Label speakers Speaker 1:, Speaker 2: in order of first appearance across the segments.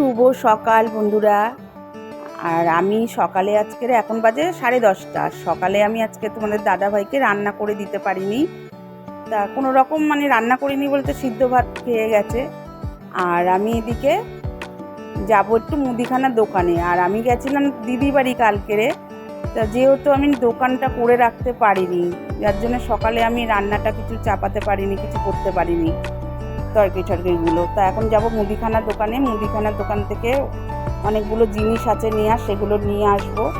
Speaker 1: শুভ সকাল বন্ধুরা। আর আমি সকালে আজকের এখন বাজে সাড়ে দশটা। সকালে আমি আজকে তোমাদের দাদা ভাইকে রান্না করে দিতে পারিনি। তা কোনো রকম মানে রান্না করিনি বলতে সিদ্ধ ভাত খেয়ে গেছে। আর আমি এদিকে যাব একটু মুদিখানার দোকানে। আর আমি গেছিলাম দিদি বাড়ি কালকেরে তা যেহেতু আমি দোকানটা করে রাখতে পারিনি, যার জন্য সকালে আমি রান্নাটা কিছু চাপাতে পারিনি, কিছু করতে পারিনি। তরকারি টরকারিগুলো। তা এখন যাব মুদিখানার দোকানে। মুদিখানার দোকান থেকে অনেকগুলো জিনিস আছে নিয়ে আস, সেগুলো নিয়ে আসব।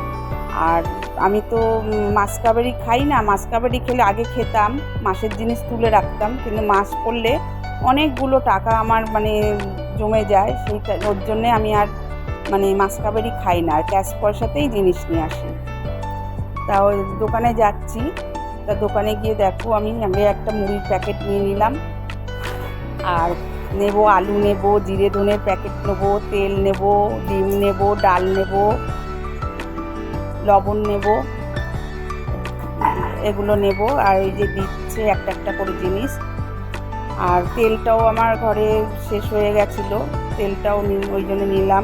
Speaker 1: আর আমি তো মাছ কাবারি খাই না। মাছ কাবারি খেলে আগে খেতাম, মাসের জিনিস তুলে রাখতাম। কিন্তু মাছ পড়লে অনেকগুলো টাকা আমার মানে জমে যায়। সেইটা, ওর জন্যে আমি আর মানে মাছ কাবারি খাই না। আর ক্যাশ পয়সাতেই জিনিস নিয়ে আসি। তা ওই দোকানে যাচ্ছি। তা দোকানে গিয়ে দেখো, আমি আগে একটা মুড়ির প্যাকেট নিয়ে নিলাম। আর নেব আলু নেব, জিরে ধনের প্যাকেট নেব, তেল নেব, ডিম নেব, ডাল নেব, লবণ নেব, এগুলো নেব। আর এই যে দিচ্ছে একটা একটা করে জিনিস। আর তেলটাও আমার ঘরে শেষ হয়ে গেছিল। তেলটাও ওই জন্য নিলাম।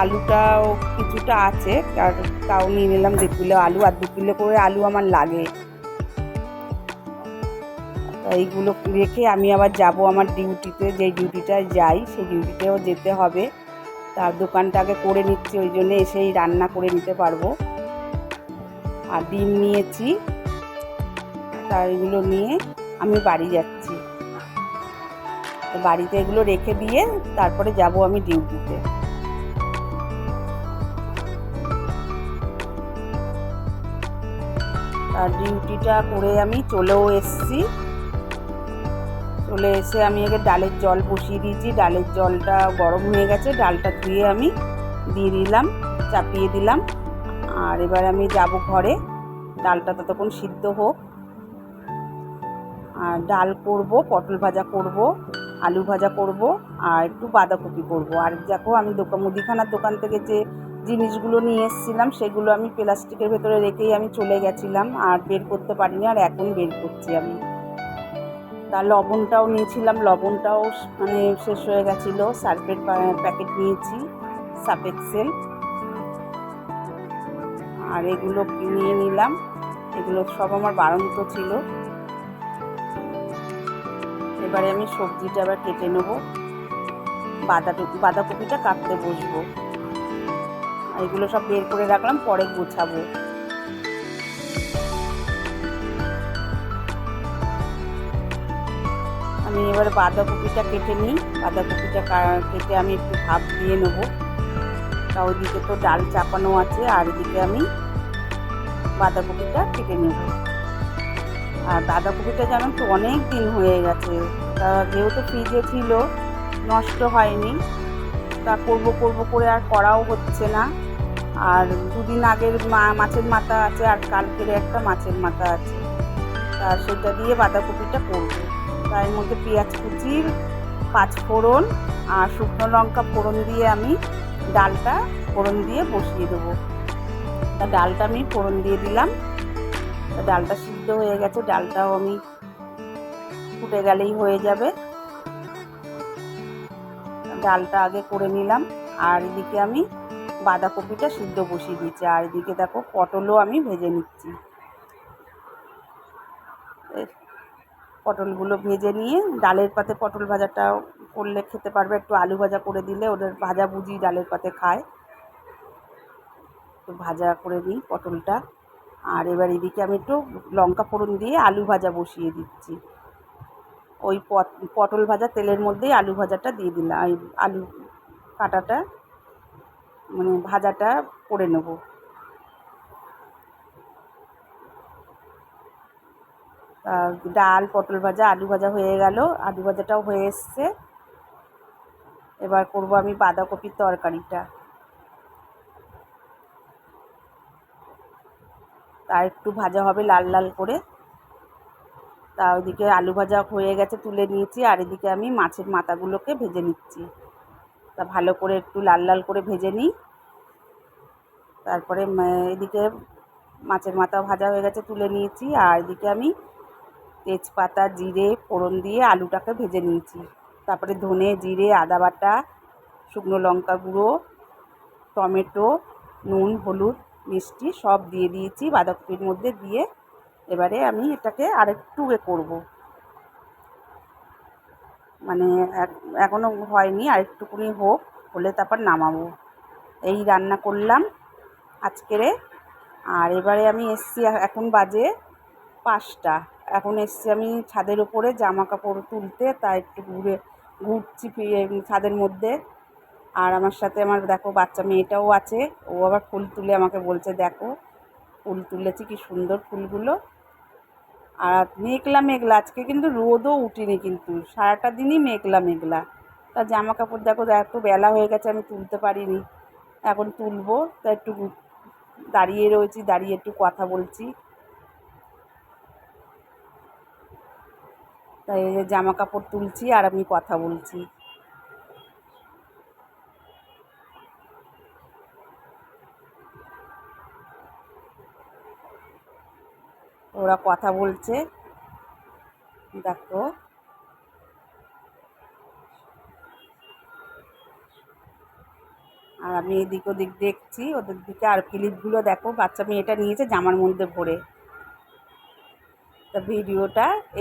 Speaker 1: আলুটাও কিছুটা আছে, আর তাও নিয়ে নিলাম। দু কিলো আলু, আর দু কিলো করে আলু আমার লাগে। এইগুলো রেখে আমি আবার যাব আমার ডিউটিতে, যে ডিউটিটায় যাই সেই ডিউটিতেও যেতে হবে। তার দোকানটা আগে করে নিচ্ছি, ওই জন্য এসেই রান্না করে নিতে পারব। আর ডিম নিয়েছি তা এগুলো নিয়ে আমি বাড়ি যাচ্ছি। বাড়িতে এগুলো রেখে দিয়ে তারপরে যাব আমি ডিউটিতে। ডিউটিটা করে আমি চলেও এসেছি। চলে এসে আমি আগে ডালের জল বসিয়ে দিয়েছি। ডালের জলটা গরম হয়ে গেছে, ডালটা ধুয়ে আমি দিয়ে দিলাম, চাপিয়ে দিলাম। আর এবার আমি যাব ঘরে। ডালটা ততক্ষণ সিদ্ধ হোক। আর ডাল করব, পটল ভাজা করব, আলু ভাজা করব, আর একটু বাঁধাকপি করব। আর দেখো আমি দোকান মুদিখানার দোকান থেকে যে জিনিসগুলো নিয়ে এসেছিলাম, সেগুলো আমি প্লাস্টিকের ভেতরে রেখেই আমি চলে গেছিলাম। আর বের করতে পারিনি, আর এখন বের করছি আমি। তার লবণটাও নিয়েছিলাম, লবণটাও মানে শেষ হয়ে গেছিল। সার্ফের প্যাকেট নিয়েছি সার্ফ এক্সেল আর এগুলো নিয়ে নিলাম। এগুলো সব আমার বাড়ন্ত ছিল। এবারে আমি সবজিটা আবার কেটে নেব। বাঁধা বাঁধাকপিটা কাটতে বসবো। এগুলো সব বের করে রাখলাম, পরে গোছাবো। আমি এবার বাঁধাকপিটা কেটে নিই। বাঁধাকপিটা কেটে আমি একটু ভাপ দিয়ে নেব। তা ওইদিকে তো ডাল চাপানো আছে, আর এদিকে আমি বাঁধাকপিটা কেটে নেব। আর বাঁধাকপিটা যেন তো অনেক দিন হয়ে গেছে। তা যেহেতু ফ্রিজে ছিল, নষ্ট হয়নি, তা করব করব করে আর করাও হচ্ছে না। আর দুদিন আগের মা- মাছের মাথা আছে, আর কালকের একটা মাছের মাথা আছে। তা সেটা দিয়ে বাঁধাকপিটা করব। তার মধ্যে পেঁয়াজ কুচি পাঁচ ফোড়ন আর শুকনো লঙ্কা ফোড়ন দিয়ে আমি ডালটা ফোড়ন দিয়ে বসিয়ে দেবো। তা ডালটা আমি ফোড়ন দিয়ে দিলাম। তা ডালটা সিদ্ধ হয়ে গেছে, ডালটাও আমি ফুটে গেলেই হয়ে যাবে। ডালটা আগে করে নিলাম আর এদিকে আমি বাঁধাকপিটা সিদ্ধ বসিয়ে দিচ্ছি আর এদিকে দেখো পটলও আমি ভেজে নিচ্ছি। পটলগুলো ভেজে নিয়ে ডালের পাতে পটল ভাজাটা করলে খেতে পারবে। একটু আলু ভাজা করে দিলে ওদের ভাজা ভুজি ডালের পাতে খায়। একটু ভাজা করে নিই পটলটা। আর এবার এদিকে আমি একটু লঙ্কা ফোড়ন দিয়ে আলু ভাজা বসিয়ে দিচ্ছি। ওই পট- পটল ভাজা তেলের মধ্যেই আলু ভাজাটা দিয়ে দিলাম। আলু কাটাটা মানে ভাজাটা করে নেব। ডাল, পটল ভাজা, আলু ভাজা হয়ে গেল। আলু ভাজাটাও হয়ে এসছে। এবার করব আমি বাঁধাকপির তরকারিটা। তা একটু ভাজা হবে লাল লাল করে। তা ওইদিকে আলু ভাজা হয়ে গেছে, তুলে নিয়েছি। আর এদিকে আমি মাছের মাথাগুলোকে ভেজে নিচ্ছি। তা ভালো করে একটু লাল লাল করে ভেজে নিই। তারপরে এদিকে মাছের মাথা ভাজা হয়ে গেছে, তুলে নিয়েছি। আর এদিকে আমি তেজপাতা, জিরে, ফোড়ন দিয়ে আলুটাকে ভেজে নিয়েছি। তারপরে ধনে জিরে, আদা বাটা, শুকনো লঙ্কা গুঁড়ো, টমেটো, নুন, হলুদ, মিষ্টি সব দিয়ে দিয়েছি। বাঁধাকপির মধ্যে দিয়ে এবারে আমি এটাকে আরেকটু এ করব। মানে এখনও হয়নি, আরেকটুকুনি হোক, হলে তারপর নামাবো। এই রান্না করলাম আজকেরে আর এবারে আমি এসছি, এখন বাজে পাঁচটা। এখন এসছি আমি ছাদের ওপরে জামা কাপড় তুলতে তা একটু ঘুরে, ঘুরছি ফিরে ছাদের মধ্যে। আর আমার সাথে আমার দেখো বাচ্চা মেয়েটাও আছে, ও আবার ফুল তুলে আমাকে বলছে, দেখো, ফুল তুলেছি, কি সুন্দর ফুলগুলো। আর মেঘলা মেঘলা, আজকে কিন্তু রোদও উঠেনি কিন্তু, সারাটা দিনই মেঘলা মেঘলা। তা জামা কাপড় দেখো, এত বেলা হয়ে গেছে, আমি তুলতে পারিনি। এখন তুলবো, তা একটু দাঁড়িয়ে রয়েছি, দাঁড়িয়ে একটু কথা বলছি। তাই এই যে জামা কাপড় তুলছি আর আমি কথা বলছি। ওরা কথা বলছে। দেখো। আর আমি এদিক ওদিক দেখছি, ওদের দিকে আর ক্লিপগুলো দেখো, বাচ্চা মেয়েটা নিয়েছে জামার মধ্যে ভরে। তা ভিডিওটা এই